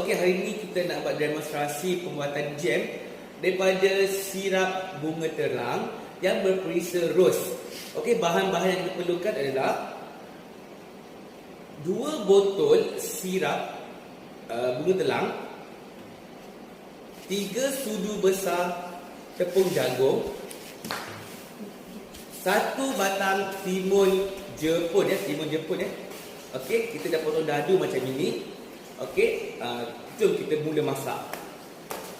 okey hari ni kita nak buat demonstrasi pembuatan jam daripada sirap bunga terang yang berperisa ros. Okey, bahan-bahan yang kita perlukan adalah dua botol sirap uh, bunga telang, tiga sudu besar tepung jagung, satu batang timun jepun ya, timun jepun ya. Okey, kita dah potong dadu macam ini. Okey, uh, jom kita mula masak.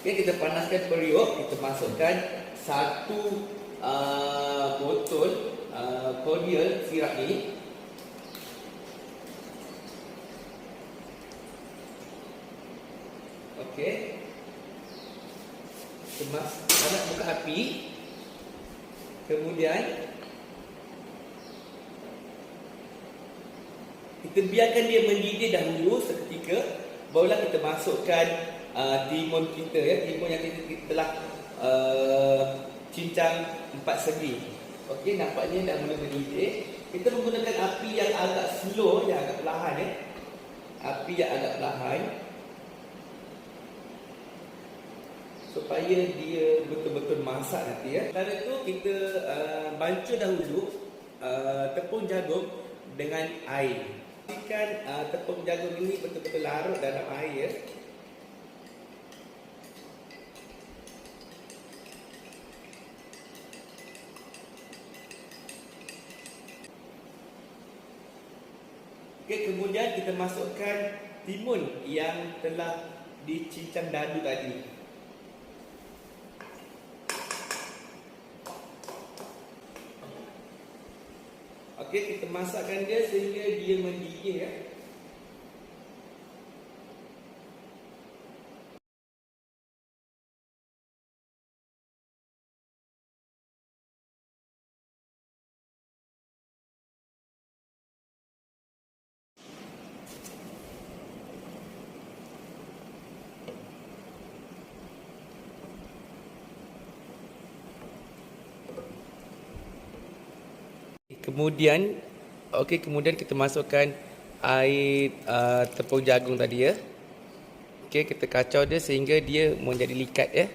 Okey, kita panaskan periuk, kita masukkan satu uh, botol uh, cordial sirap ni. Okey. Kita mas panas buka api. Kemudian kita biarkan dia mendidih dahulu seketika barulah kita masukkan uh, timun kita ya timun yang kita, kita telah uh, cincang empat segi okey nampaknya dah mula mendidih kita menggunakan api yang agak slow yang agak perlahan ya api yang agak perlahan supaya dia betul-betul masak nanti ya. Setelah itu kita uh, bancuh dahulu uh, tepung jagung dengan air. Pastikan uh, tepung jagung ini betul-betul larut dalam air ya. Okey, kemudian kita masukkan timun yang telah dicincang dadu tadi. Okey, kita masakkan dia sehingga dia mendidih ya. Kemudian okey kemudian kita masukkan air uh, tepung jagung tadi ya. Okey kita kacau dia sehingga dia menjadi likat ya.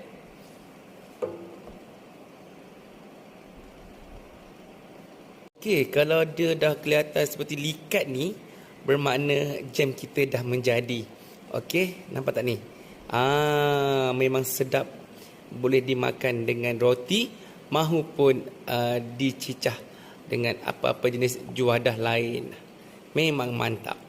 Okey kalau dia dah kelihatan seperti likat ni bermakna jam kita dah menjadi. Okey nampak tak ni? Ah memang sedap boleh dimakan dengan roti mahupun uh, dicicah dengan apa-apa jenis juadah lain. Memang mantap.